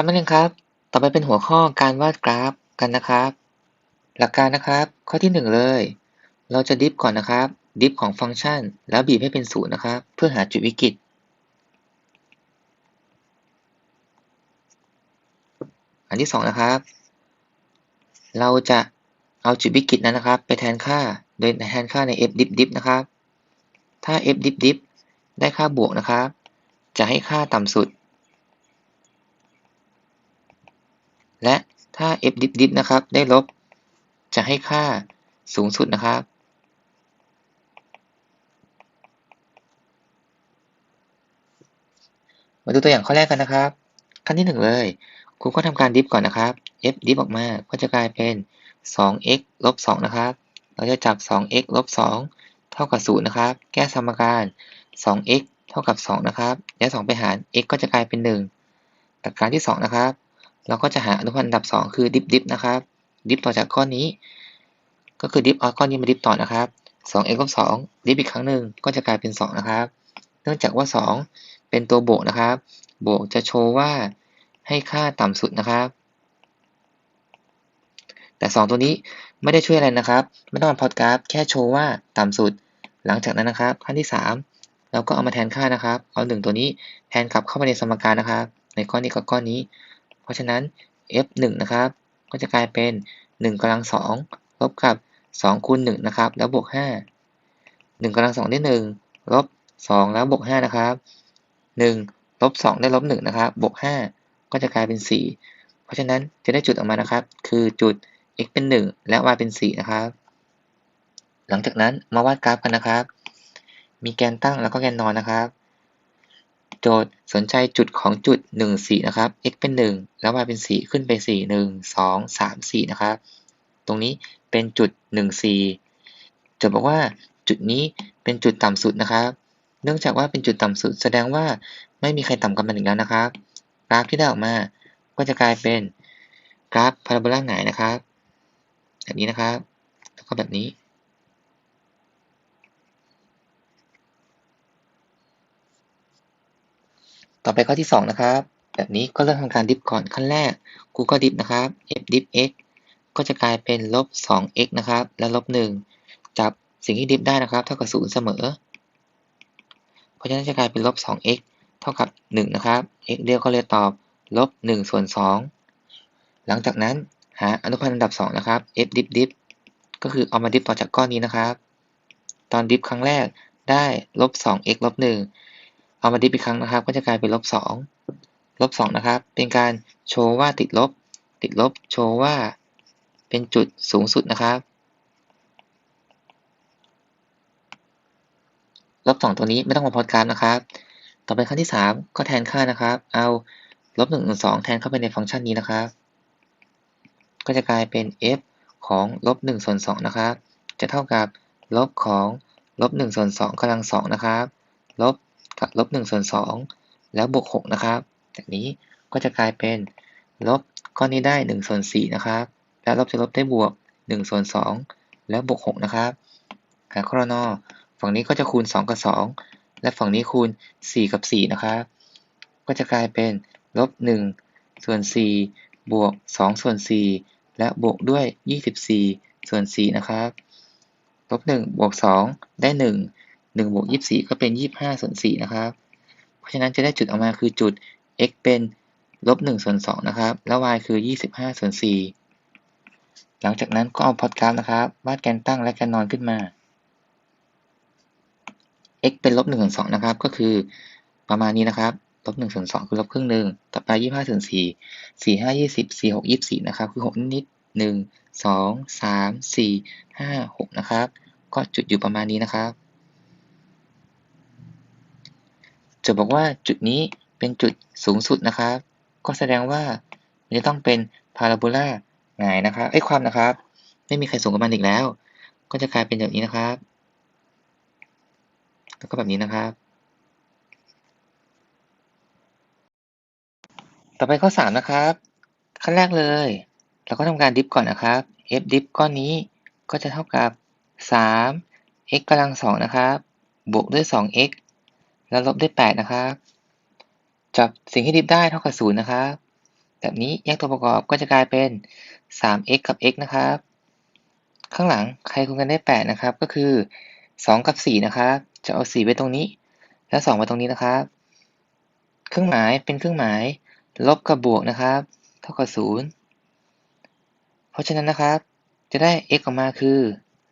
ครับนักเรียนครับ ต่อไปเป็นหัวข้อการวาดกราฟกันนะครับ หลักการนะครับ ข้อที่ 1 เลย เราจะดิฟก่อนนะครับ ดิฟของฟังก์ชัน แล้วบีบให้เป็นศูนย์นะครับ เพื่อหาจุดวิกฤต อันที่ 2 นะครับ เราจะเอาจุดวิกฤตนั้นนะครับ ไปแทนค่า โดยแทนค่าใน f diff diff นะครับ ถ้า f diff diff ได้ค่าบวกนะครับ จะให้ค่าต่ำสุด และถ้า f diff diff นะครับ ได้ลบ จะให้ค่าสูงสุดนะครับ มาดูตัวอย่างข้อแรกกันนะครับ ขั้นที่ 1 เลยครูก็ทำการดิฟก่อนนะครับ f diff ออกมาก็จะกลายเป็น 2x ลบ 2 นะครับ เราจะจับ 2x ลบ 2 เท่ากับ 0 นะครับ แก้สมการ 2x เท่ากับ 2 นะครับย้าย2ไปหาร x ก็จะกลายเป็น 1 หลักการที่ 2 นะครับ เราก็จะหาอนุพันธ์อันดับ 2 คือดิฟดิฟนะครับ ดิฟต่อจากก้อนนี้ ก็คือดิฟเอาก้อนนี้มาดิฟต่อนะครับ 2x ลบ2ดิฟอีกครั้งหนึ่งก็จะกลายเป็น 2 นะครับ เนื่องจากว่า 2 เป็นตัวบวกนะครับ บวกจะโชว์ว่าให้ค่าต่ำสุดนะครับ แต่ 2 ตัวนี้ไม่ได้ช่วยอะไรนะครับ ไม่ต้องมาพอดกราฟ แค่โชว์ว่าต่ำสุด หลังจากนั้นนะครับ ขั้นที่ 3 เราก็เอามาแทนค่านะครับ เอา 1 ตัวนี้แทนกลับเข้าไปในสมการนะครับ ในก้อนนี้กับก้อนนี้ ราะฉะนั้น f 1 นะครับ ก็จะกลายเป็น 1กำลัง2ลบกับ2คูณ1นะครับ แล้วบวก 5 1กำลัง2ได้ 1 ลบ 2 แล้วบวก 5 นะครับ 1 ลบ 2 ได้ลบ 1 นะครับ บวก 5 ก็จะกลายเป็น 4 เพราะฉะนั้นจะได้จุดออกมานะครับ คือจุด x เป็น 1 และ y เป็น 4 นะครับ หลังจากนั้นมาวาดกราฟกันนะครับ มีแกนตั้งแล้วก็แกนนอนนะครับ โจทย์ สนใจจุดของจุด 1 4 นะครับ x เป็น 1 แล้ว y เป็น 4 ขึ้นไป 4 1 2 3 4 นะครับ ตรงนี้เป็นจุด 1 4จทย์บอกว่าจุดนี้เป็นจุดต่ำสุดนะครับ เนื่องจากว่าเป็นจุดต่ำสุด แสดงว่าไม่มีใครต่ำกว่ามันอีกแล้วนะครับ กราฟที่ได้ออกมา ก็จะกลายเป็นกราฟพาราโบลาหงายนะครับ แบบนี้นะครับ แล้วก็แบบนี้ ต่อไปข้อที่ 2 นะครับ แบบนี้ก็เริ่มทำการดิฟก่อนขั้นแรกกูก็ดิฟนะครับ f diff x ก็จะกลายเป็นลบ 2x นะครับ และลบ 1 จับสิ่งที่ดิฟได้นะครับ เท่ากับ 0 เสมอ เพราะฉะนั้นจะกลายเป็นลบ 2x เท่ากับ 1 นะครับ x เดียวก็เลยตอบลบ 1 ส่วน 2 หลังจากนั้นหาอนุพันธ์อันดับ 2 นะครับ f diff diff ก็คือเอามาดิฟต่อจากก้อนนี้นะครับ ตอนดิฟครั้งแรกได้ลบ 2x ลบ 1 เอามาดิฟอีกครั้งนะครับ ก็จะกลายเป็นลบ2ลบ2นะครับ เป็นการโชว์ว่าติดลบ ติดลบ โชว์ว่าเป็นจุดสูงสุดนะครับ ลบ2ตัวนี้ไม่ต้องมาพอดกราฟนะครับ ต่อไปขั้นที่ 3 ก็แทนค่านะครับ เอาลบ1 1 2แทนเข้าไปในฟังก์ชันนี้นะครับ ก็จะกลายเป็น f ของลบ1ส่วน2นะครับ จะเท่ากับลบของลบ1ส่วน2กำลัง2นะครับ ลบ กับลบ1ส่วน2แล้วบวก6นะครับจากนี้ก็จะกลายเป็นลบก้อนนี้ได้1ส่วน4นะครับ แล้วลบจะลบได้บวก1ส่วน2แล้วบวก6นะครับหาครนอฝั่งนี้ก็จะคูณ 2 กับ 2 และฝั่งนี้คูณ 4 กับ 4 นะครับ ก็จะกลายเป็นลบ1ส่วน4บวก2ส่วน4และบวกด้วย 24ส่วน4นะครับลบ1บวก2ได้ 1 1บวก24 ก็เป็น 25ส่วน4นะครับ เพราะฉะนั้นจะได้จุดออกมาคือจุด x เป็นลบ1ส่วน2นะครับ แล้ว y คือ 25ส่วน4หลังจากนั้นก็เอาพอดกราฟนะครับ วาดแกนตั้งและแกนนอนขึ้นมา x เป็นลบ1ส่วน2นะครับ ก็คือประมาณนี้นะครับ ลบ1ส่วน2คือลบครึ่งหนึ่ง ต่อไป 25ส่วน4 4 5 20 4 6 24 นะครับ คือ 6 นิด1 2 3 4 5 6 นะครับ ก็จุดอยู่ประมาณนี้นะครับ จะบอกว่าจุดนี้เป็นจุดสูงสุดนะครับ ก็แสดงว่ามันจะต้องเป็นพาราโบลาหงายนะครับไอ้ความนะครับ ไม่มีใครสูงกว่ามันอีกแล้ว ก็จะกลายเป็นแบบนี้นะครับ แล้วก็แบบนี้นะครับ ต่อไปข้อ 3 นะครับ ขั้นแรกเลย เราก็ทำการดิฟก่อนนะครับ f diff ก้อนนี้ก็จะเท่ากับ3 x กำลัง2นะครับ บวกด้วย 2x แล้วลบด้วย 8 นะครับ จับสิ่งที่ดิฟได้เท่ากับ 0 นะครับ แบบนี้แยกตัวประกอบก็จะกลายเป็น 3x กับ x นะครับ ข้างหลังใครคูณกันได้ 8 นะครับ ก็คือ 2 กับ 4 นะครับ จะเอา 4 ไว้ตรงนี้ แล้ว 2 ไว้ตรงนี้นะครับ เครื่องหมายเป็นเครื่องหมาย ลบกับบวกนะครับ เท่ากับ 0 เพราะฉะนั้นนะครับ จะได้ x ออกมาคือ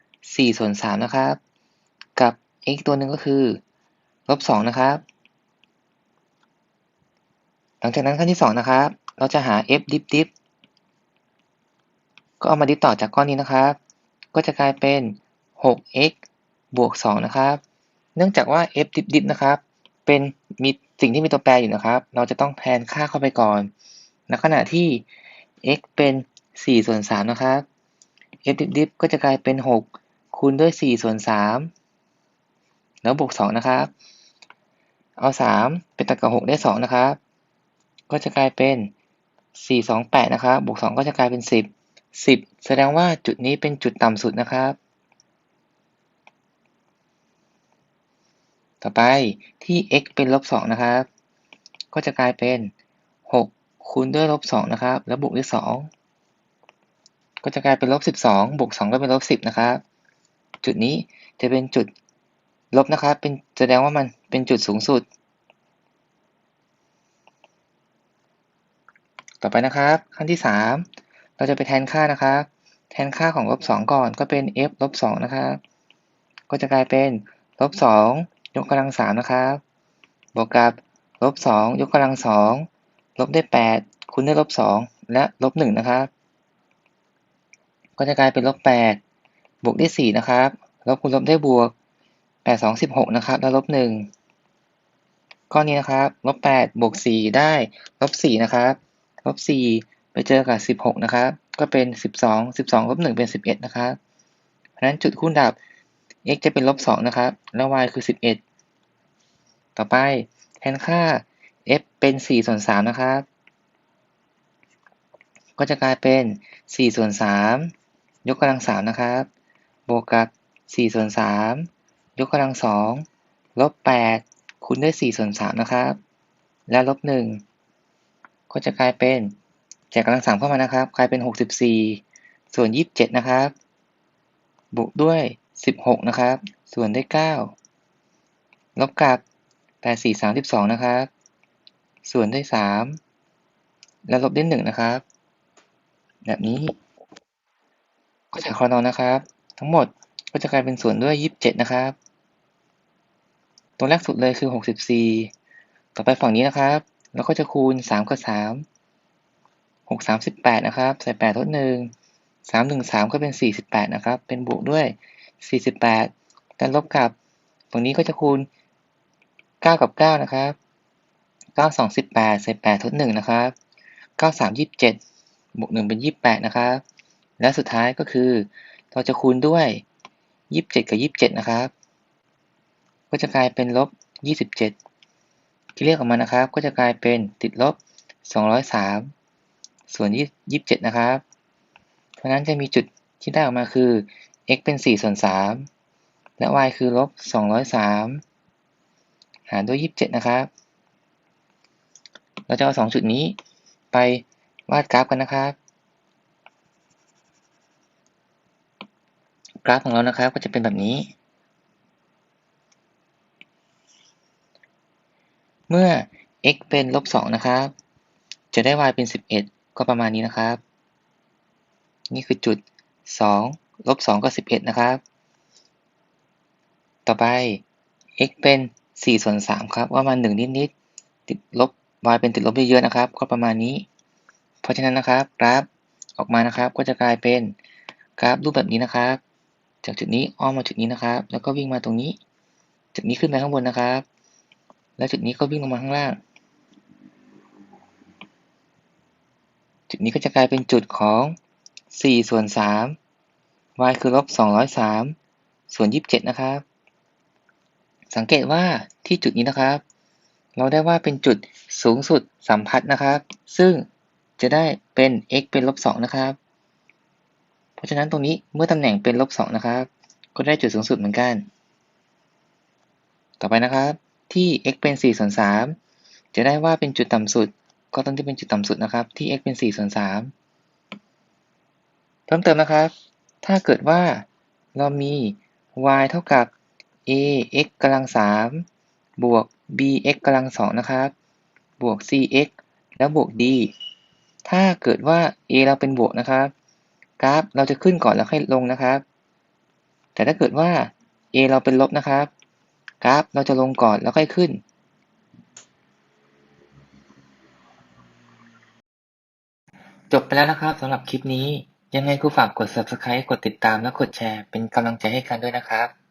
4ส่วน3นะครับ กับ x ตัวหนึ่งก็คือ ลบ2นะครับ หลังจากนั้นขั้นที่2นะครับ เราจะหา f ดิฟดิฟก็เอามาดิฟต่อจากก้อนนี้นะครับ ก็จะกลายเป็น 6x บวก2นะครับ เนื่องจากว่า f ดิฟดิฟนะครับ เป็นมีสิ่งที่มีตัวแปรอยู่นะครับ เราจะต้องแทนค่าเข้าไปก่อน ในขณะที่ x เป็น 4 ส่วน 3 นะครับ f ดิฟดิฟก็จะกลายเป็น 6 คูณด้วย 4 ส่วน 3 แล้วบวก 2 นะครับ เอา 3 เป็นตัดกับ6ได้ 2 นะครับ ก็จะกลายเป็น 4 2 8 นะครับ บวก 2 ก็จะกลายเป็น 10 10 แสดงว่าจุดนี้เป็นจุดต่ำสุดนะครับ ต่อไปที่ x เป็นลบ 2 นะครับ ก็จะกลายเป็น 6 คูณด้วยลบ 2 นะครับ แล้วบวกด้วย 2 ก็จะกลายเป็นลบ 12 บวก 2 ก็เป็นลบ 10 นะครับ จุดนี้จะเป็นจุดลบนะครับ เป็นแสดงว่ามัน เป็นจุดสูงสุด ต่อไปนะครับ ขั้นที่ 3 เราจะไปแทนค่านะครับ แทนค่าของลบ2ก่อนก็เป็น f ลบ2นะครับ ก็จะกลายเป็นลบ2ยกกำลัง3นะครับ บวกกับลบ2ยกกำลัง2ลบได้ 8 คูณด้วยลบ2และลบ1นะครับก็จะกลายเป็นลบ8บวกได้4นะครับ ลบคูณลบได้บวก8 2 16 นะครับ แล้วลบ1 ก้อนนี้นะครับลบ8บวก4ได้ลบ4นะครับลบ4ไปเจอกับ 16 นะครับ ก็เป็น 12 12ลบ1เป็น 11 นะครับ เพราะฉะนั้นจุดคูณดับ x จะเป็นลบ2นะครับ แล้ว y คือ 11 ต่อไปแทนค่า f เป็น4ส่วน3นะครับ ก็จะกลายเป็น4ส่วน3ยกกำลัง3นะครับ บวกกับ4ส่วน3ยกกำลัง2ลบ8 คูณด้วย4ส่วน3นะครับ และลบ1ก็จะกลายเป็นแจกกำลัง3เข้ามานะครับ กลายเป็น 64 ส่วน 27 นะครับ บวกด้วย 16 นะครับ ส่วนด้วย9ลบกับ 8 4 32 นะครับ ส่วนด้วย 3 แล้วลบด้วย 1 นะครับ แบบนี้ ก็จะคอนอนะครับ ทั้งหมดก็จะกลายเป็นส่วนด้วย 27 นะครับ ตัวแรกสุดเลยคือ 64 ต่อไปฝั่งนี้นะครับเราก็จะคูณ 3 กับ 3 6 38 นะครับ ใส่ 8 ทด 1 3 1 3 ก็เป็น 48 นะครับ เป็นบวกด้วย 48แล้วลบกับตรงนี้ก็จะคูณ 9 กับ 9 นะครับ 9 2 18 ใส่ 8 ทด 1 นะครับ 9 3 27 บวก 1 เป็น 28 นะครับ และสุดท้ายก็คือ เราจะคูณด้วย 27 กับ 27 นะครับ ก็จะกลายเป็นลบ 27 ที่เรียกออกมานะครับ ก็จะกลายเป็นติดลบ 203 ส่วน 27 นะครับ เพราะนั้นจะมีจุดที่ได้ออกมาคือ x เป็น 4 ส่วน 3 และ y คือลบ 203 หารด้วย 27 นะครับ เราจะเอา 2 จุดนี้ไปวาดกราฟกันนะครับ กราฟของเรานะครับก็จะเป็นแบบนี้ เมื่อ x เป็นลบ2นะครับ จะได้ y เป็น 11 ก็ประมาณนี้นะครับ นี่คือจุด 2 ลบ 2กับ11 นะครับ ต่อไป x เป็น4ส่วน3ครับ ว่ามัน1นิดๆติดลบ y เป็นติดลบเยอะๆนะครับ ก็ประมาณนี้ เพราะฉะนั้นนะครับกราฟออกมานะครับ ก็จะกลายเป็นกราฟรูปแบบนี้นะครับ จากจุดนี้อ้อมมาจุดนี้นะครับ แล้วก็วิ่งมาตรงนี้ จุดนี้ขึ้นไปข้างบนนะครับ แล้วจุดนี้ก็วิ่งลงมาข้างล่าง จุดนี้ก็จะกลายเป็นจุดของ4ส่วน3 y คือลบ203 ส่วน 27 นะครับ สังเกตว่าที่จุดนี้นะครับ เราได้ว่าเป็นจุดสูงสุดสัมพัทธ์นะครับ ซึ่งจะได้เป็น x เป็นลบ2นะครับ เพราะฉะนั้นตรงนี้เมื่อตำแหน่งเป็นลบ2นะครับ ก็ได้จุดสูงสุดเหมือนกัน ต่อไปนะครับ ที่ x เป็น4ส่วน3จะได้ว่าเป็นจุดต่ำสุด ก็ตรงที่เป็นจุดต่ำสุดนะครับที่ x เป็น4ส่วน3เพิ่มเติมนะครับ ถ้าเกิดว่าเรามี y เท่ากับ a x กำลัง3บวก b x กำลัง2นะครับ บวก c x แล้วบวก d ถ้าเกิดว่า a เราเป็นบวกนะครับกราฟเราจะขึ้นก่อนแล้วค่อยลงนะครับ แต่ถ้าเกิดว่า a เราเป็นลบนะครับ กราฟเราจะลงก่อนแล้วค่อยขึ้น จบไปแล้วนะครับสำหรับคลิปนี้ ยังไงกูฝากกด subscribe กดติดตามและกดแชร์ เป็นกำลังใจให้กันด้วยนะครับ